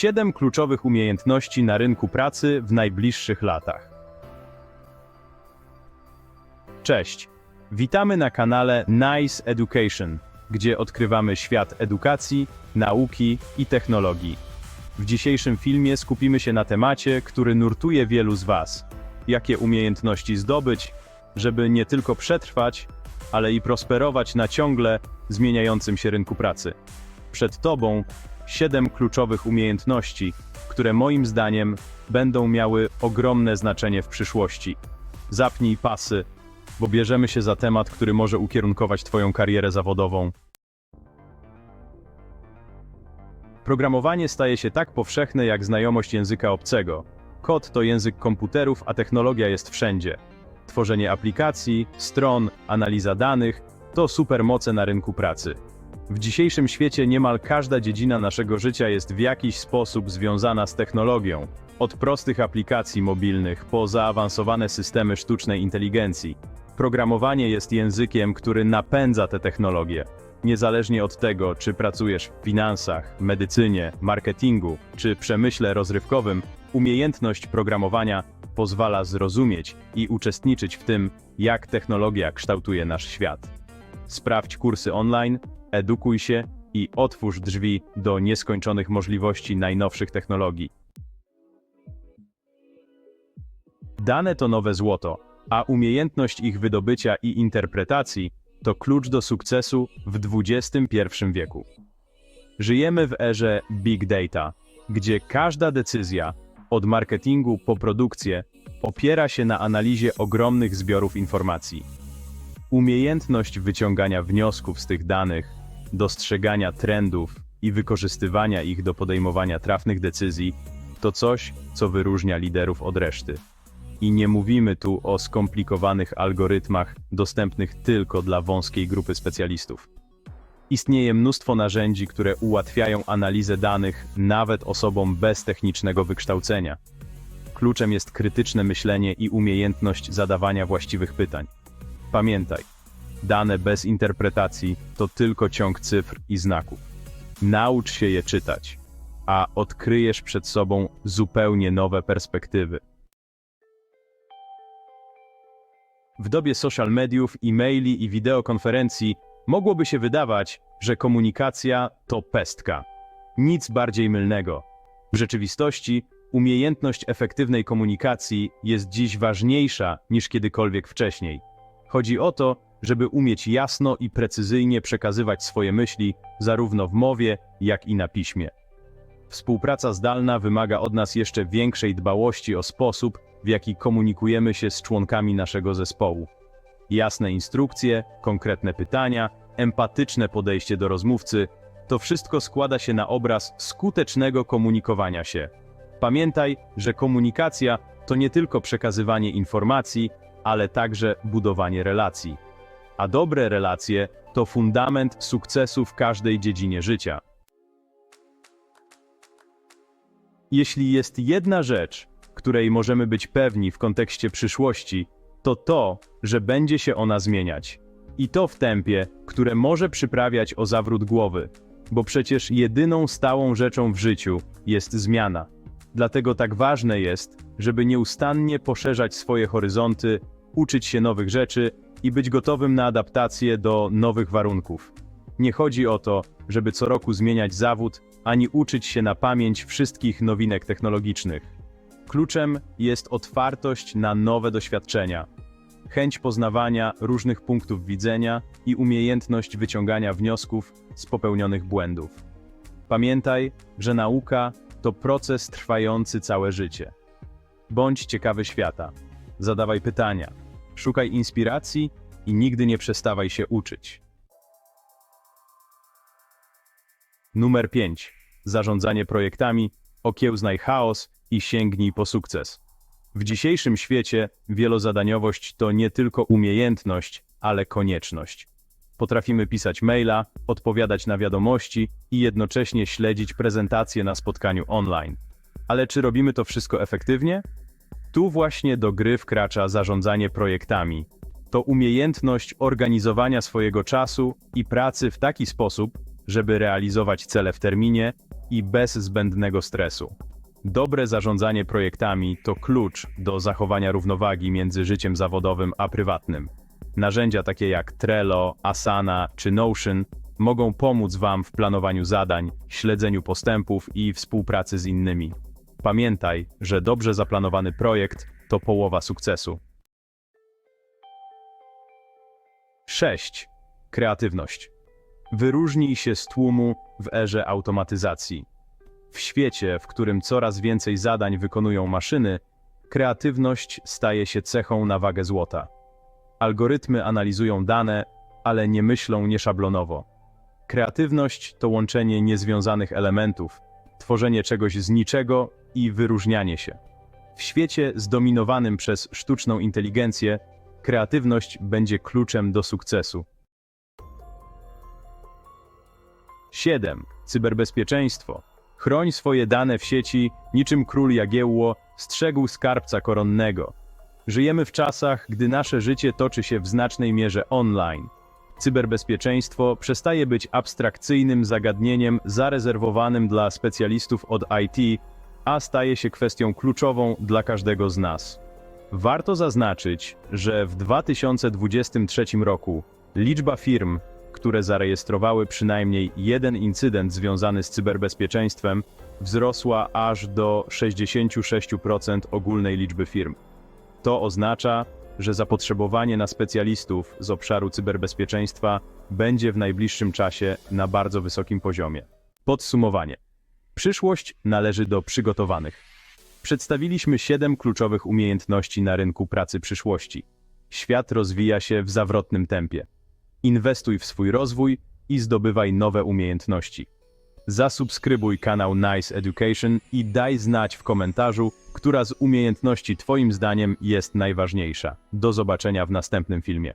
7 kluczowych umiejętności na rynku pracy w najbliższych latach. Cześć. Witamy na kanale Nice Education, gdzie odkrywamy świat edukacji, nauki i technologii. W dzisiejszym filmie skupimy się na temacie, który nurtuje wielu z Was. Jakie umiejętności zdobyć, żeby nie tylko przetrwać, ale i prosperować na ciągle zmieniającym się rynku pracy. Przed Tobą 7 kluczowych umiejętności, które moim zdaniem będą miały ogromne znaczenie w przyszłości. Zapnij pasy, bo bierzemy się za temat, który może ukierunkować Twoją karierę zawodową. Programowanie staje się tak powszechne jak znajomość języka obcego. Kod to język komputerów, a technologia jest wszędzie. Tworzenie aplikacji, stron, analiza danych to supermoce na rynku pracy. W dzisiejszym świecie niemal każda dziedzina naszego życia jest w jakiś sposób związana z technologią. Od prostych aplikacji mobilnych po zaawansowane systemy sztucznej inteligencji. Programowanie jest językiem, który napędza te technologie. Niezależnie od tego, czy pracujesz w finansach, medycynie, marketingu czy przemyśle rozrywkowym, umiejętność programowania pozwala zrozumieć i uczestniczyć w tym, jak technologia kształtuje nasz świat. Sprawdź kursy online, edukuj się i otwórz drzwi do nieskończonych możliwości najnowszych technologii. Dane to nowe złoto, a umiejętność ich wydobycia i interpretacji to klucz do sukcesu w XXI wieku. Żyjemy w erze big data, gdzie każda decyzja, od marketingu po produkcję, opiera się na analizie ogromnych zbiorów informacji. Umiejętność wyciągania wniosków z tych danych, dostrzegania trendów i wykorzystywania ich do podejmowania trafnych decyzji to coś, co wyróżnia liderów od reszty. I nie mówimy tu o skomplikowanych algorytmach dostępnych tylko dla wąskiej grupy specjalistów. Istnieje mnóstwo narzędzi, które ułatwiają analizę danych nawet osobom bez technicznego wykształcenia. Kluczem jest krytyczne myślenie i umiejętność zadawania właściwych pytań. Pamiętaj, dane bez interpretacji to tylko ciąg cyfr i znaków. Naucz się je czytać, a odkryjesz przed sobą zupełnie nowe perspektywy. W dobie social mediów, e-maili i wideokonferencji mogłoby się wydawać, że komunikacja to pestka. Nic bardziej mylnego. W rzeczywistości umiejętność efektywnej komunikacji jest dziś ważniejsza niż kiedykolwiek wcześniej. Chodzi o to, żeby umieć jasno i precyzyjnie przekazywać swoje myśli, zarówno w mowie, jak i na piśmie. Współpraca zdalna wymaga od nas jeszcze większej dbałości o sposób, w jaki komunikujemy się z członkami naszego zespołu. Jasne instrukcje, konkretne pytania, empatyczne podejście do rozmówcy to wszystko składa się na obraz skutecznego komunikowania się. Pamiętaj, że komunikacja to nie tylko przekazywanie informacji, ale także budowanie relacji. A dobre relacje to fundament sukcesu w każdej dziedzinie życia. Jeśli jest jedna rzecz, której możemy być pewni w kontekście przyszłości, to to, że będzie się ona zmieniać. I to w tempie, które może przyprawiać o zawrót głowy, bo przecież jedyną stałą rzeczą w życiu jest zmiana. Dlatego tak ważne jest, żeby nieustannie poszerzać swoje horyzonty, uczyć się nowych rzeczy i być gotowym na adaptację do nowych warunków. Nie chodzi o to, żeby co roku zmieniać zawód, ani uczyć się na pamięć wszystkich nowinek technologicznych. Kluczem jest otwartość na nowe doświadczenia, chęć poznawania różnych punktów widzenia i umiejętność wyciągania wniosków z popełnionych błędów. Pamiętaj, że nauka to proces trwający całe życie. Bądź ciekawy świata, zadawaj pytania, szukaj inspiracji i nigdy nie przestawaj się uczyć. Numer 5. Zarządzanie projektami, okiełznaj chaos i sięgnij po sukces. W dzisiejszym świecie wielozadaniowość to nie tylko umiejętność, ale konieczność. Potrafimy pisać maila, odpowiadać na wiadomości i jednocześnie śledzić prezentacje na spotkaniu online. Ale czy robimy to wszystko efektywnie? Tu właśnie do gry wkracza zarządzanie projektami. To umiejętność organizowania swojego czasu i pracy w taki sposób, żeby realizować cele w terminie i bez zbędnego stresu. Dobre zarządzanie projektami to klucz do zachowania równowagi między życiem zawodowym a prywatnym. Narzędzia takie jak Trello, Asana czy Notion mogą pomóc Wam w planowaniu zadań, śledzeniu postępów i współpracy z innymi. Pamiętaj, że dobrze zaplanowany projekt to połowa sukcesu. 6. Kreatywność. Wyróżnij się z tłumu w erze automatyzacji. W świecie, w którym coraz więcej zadań wykonują maszyny, kreatywność staje się cechą na wagę złota. Algorytmy analizują dane, ale nie myślą nieszablonowo. Kreatywność to łączenie niezwiązanych elementów, tworzenie czegoś z niczego i wyróżnianie się. W świecie zdominowanym przez sztuczną inteligencję, kreatywność będzie kluczem do sukcesu. 7. Cyberbezpieczeństwo. Chroń swoje dane w sieci, niczym król Jagiełło strzegł skarbca koronnego. Żyjemy w czasach, gdy nasze życie toczy się w znacznej mierze online. Cyberbezpieczeństwo przestaje być abstrakcyjnym zagadnieniem zarezerwowanym dla specjalistów od IT, a staje się kwestią kluczową dla każdego z nas. Warto zaznaczyć, że w 2023 roku liczba firm, które zarejestrowały przynajmniej jeden incydent związany z cyberbezpieczeństwem, wzrosła aż do 66% ogólnej liczby firm. To oznacza, że zapotrzebowanie na specjalistów z obszaru cyberbezpieczeństwa będzie w najbliższym czasie na bardzo wysokim poziomie. Podsumowanie. Przyszłość należy do przygotowanych. Przedstawiliśmy siedem kluczowych umiejętności na rynku pracy przyszłości. Świat rozwija się w zawrotnym tempie. Inwestuj w swój rozwój i zdobywaj nowe umiejętności. Zasubskrybuj kanał Nice Education i daj znać w komentarzu, która z umiejętności Twoim zdaniem jest najważniejsza. Do zobaczenia w następnym filmie.